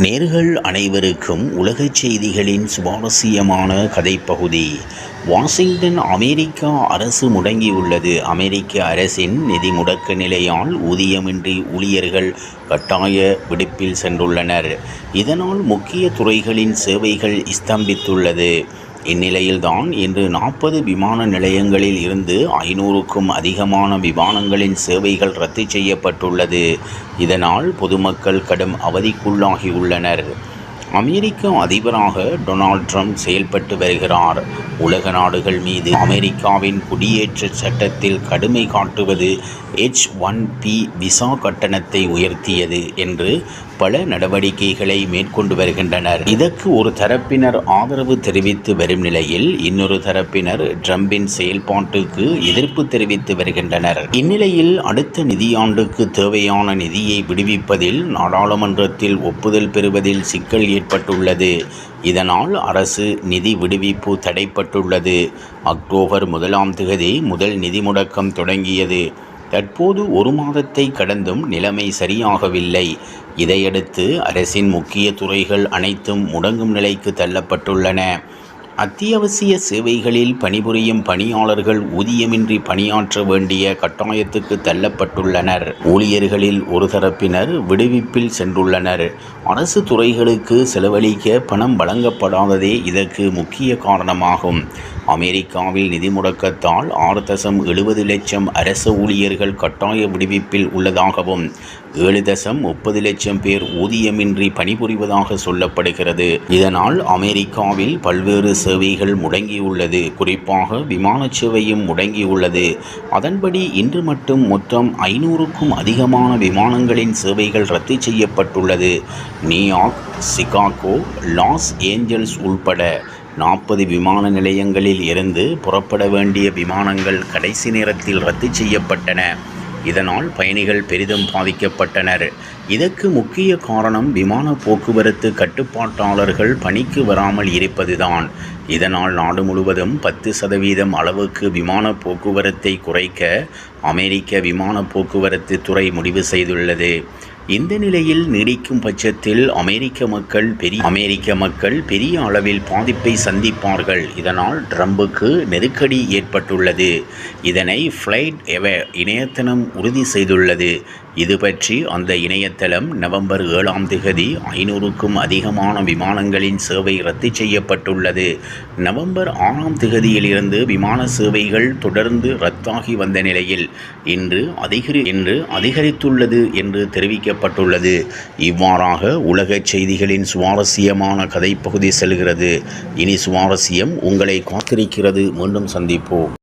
நேர்கள் அனைவருக்கும் உலகச் செய்திகளின் சுவாரஸ்யமான கதைப்பகுதி. வாஷிங்டன் அமெரிக்கா அரசு முடங்கியுள்ளது. அமெரிக்க அரசின் நிதி முடக்க நிலையால் ஊதியமின்றி ஊழியர்கள் கட்டாய விடுப்பில் சென்றுள்ளனர். இதனால் முக்கிய துறைகளின் சேவைகள் ஸ்தம்பித்துள்ளது. இந்நிலையில்தான் இன்று நாற்பது விமான நிலையங்களில் இருந்து ஐநூறுக்கும் அதிகமான விமானங்களின் சேவைகள் ரத்து செய்யப்பட்டுள்ளது. இதனால் பொதுமக்கள் கடும் அவதிக்குள்ளாகியுள்ளனர். அமெரிக்க அதிபராக டொனால்ட் ட்ரம்ப் செயல்பட்டு வருகிறார். உலக நாடுகள் மீது அமெரிக்காவின் குடியேற்ற சட்டத்தில் கடுமை காட்டுவது எச் ஒன் பி விசா கட்டணத்தை உயர்த்தியது என்று பல நடவடிக்கைகளை மேற்கொண்டு வருகின்றனர். இதற்கு ஒரு தரப்பினர் ஆதரவு தெரிவித்து வரும் நிலையில் இன்னொரு தரப்பினர் ட்ரம்பின் செயல்பாட்டுக்கு எதிர்ப்பு தெரிவித்து வருகின்றனர். இந்நிலையில் அடுத்த நிதியாண்டுக்கு தேவையான நிதியை விடுவிப்பதில் நாடாளுமன்றத்தில் ஒப்புதல் பெறுவதில் சிக்கல் ஏற்பட்டுள்ளது. இதனால் அரசு நிதி விடுவிப்பு தடைப்பட்டுள்ளது. அக்டோபர் முதலாம் திகதி முதல் நிதி முடக்கம் தொடங்கியது. தற்போது ஒரு மாதத்தை கடந்தும் நிலைமை சரியாகவில்லை. இதையடுத்து அரசின் முக்கிய துறைகள் அனைத்தும் முடங்கும் நிலைக்கு தள்ளப்பட்டுள்ளன. அத்தியாவசிய சேவைகளில் பணிபுரியும் பணியாளர்கள் ஊதியமின்றி பணியாற்ற வேண்டிய கட்டாயத்துக்கு தள்ளப்பட்டுள்ளனர். ஊழியர்களில் ஒரு தரப்பினர் விடுவிப்பில் சென்றுள்ளனர். அரசு துறைகளுக்கு செலவழிக்க பணம் வழங்கப்படாததே இதற்கு முக்கிய காரணமாகும். அமெரிக்காவில் நிதி முடக்கத்தால் ஆறு தசம் எழுபது லட்சம் அரச ஊழியர்கள் கட்டாய விடுவிப்பில் உள்ளதாகவும் ஏழு தசம் முப்பது லட்சம் பேர் ஊதியமின்றி பணிபுரிவதாக சொல்லப்படுகிறது. இதனால் அமெரிக்காவில் பல்வேறு சேவைகள் முடங்கியுள்ளது. குறிப்பாக விமான சேவையும் முடங்கியுள்ளது. அதன்படி இன்று மட்டும் மொத்தம் ஐநூறுக்கும் அதிகமான விமானங்களின் சேவைகள் ரத்து செய்யப்பட்டுள்ளது. நியூயார்க் சிகாகோ லாஸ் ஏஞ்சல்ஸ் உள்பட நாற்பது விமான நிலையங்களில் இருந்து புறப்பட வேண்டிய விமானங்கள் கடைசி நேரத்தில் ரத்து செய்யப்பட்டன. இதனால் பயணிகள் பெரிதும் பாதிக்கப்பட்டனர். இதற்கு முக்கிய காரணம் விமான போக்குவரத்து கட்டுப்பாட்டாளர்கள் பணிக்கு வராமல் இருப்பதுதான். இதனால் நாடு முழுவதும் பத்து சதவீதம் அளவுக்கு விமான போக்குவரத்தை குறைக்க அமெரிக்க விமான போக்குவரத்து துறை முடிவு செய்துள்ளது. இந்த நிலையில் நீடிக்கும் பட்சத்தில் அமெரிக்க மக்கள் பெரிய அமெரிக்க மக்கள் பெரிய அளவில் பாதிப்பை சந்திப்பார்கள். இதனால் ட்ரம்புக்கு நெருக்கடி ஏற்பட்டுள்ளது. இதனை ஃப்ளைட் எவ இணையதளம் உறுதி செய்துள்ளது. இது பற்றி அந்த இணையதளம் நவம்பர் ஏழாம் திகதி ஐநூறுக்கும் அதிகமான விமானங்களின் சேவை ரத்து செய்யப்பட்டுள்ளது. நவம்பர் ஆறாம் திகதியிலிருந்து விமான சேவைகள் தொடர்ந்து ரத்தாகி வந்த நிலையில் இன்று அதிகரி இன்று அதிகரித்துள்ளது என்று தெரிவிக்கப்பட்டுள்ளது. இவ்வாறாக உலகச் செய்திகளின் சுவாரஸ்யமான கதைப்பகுதி செல்கிறது. இனி சுவாரஸ்யம் உங்களை காத்திருக்கிறது. மீண்டும் சந்திப்போம்.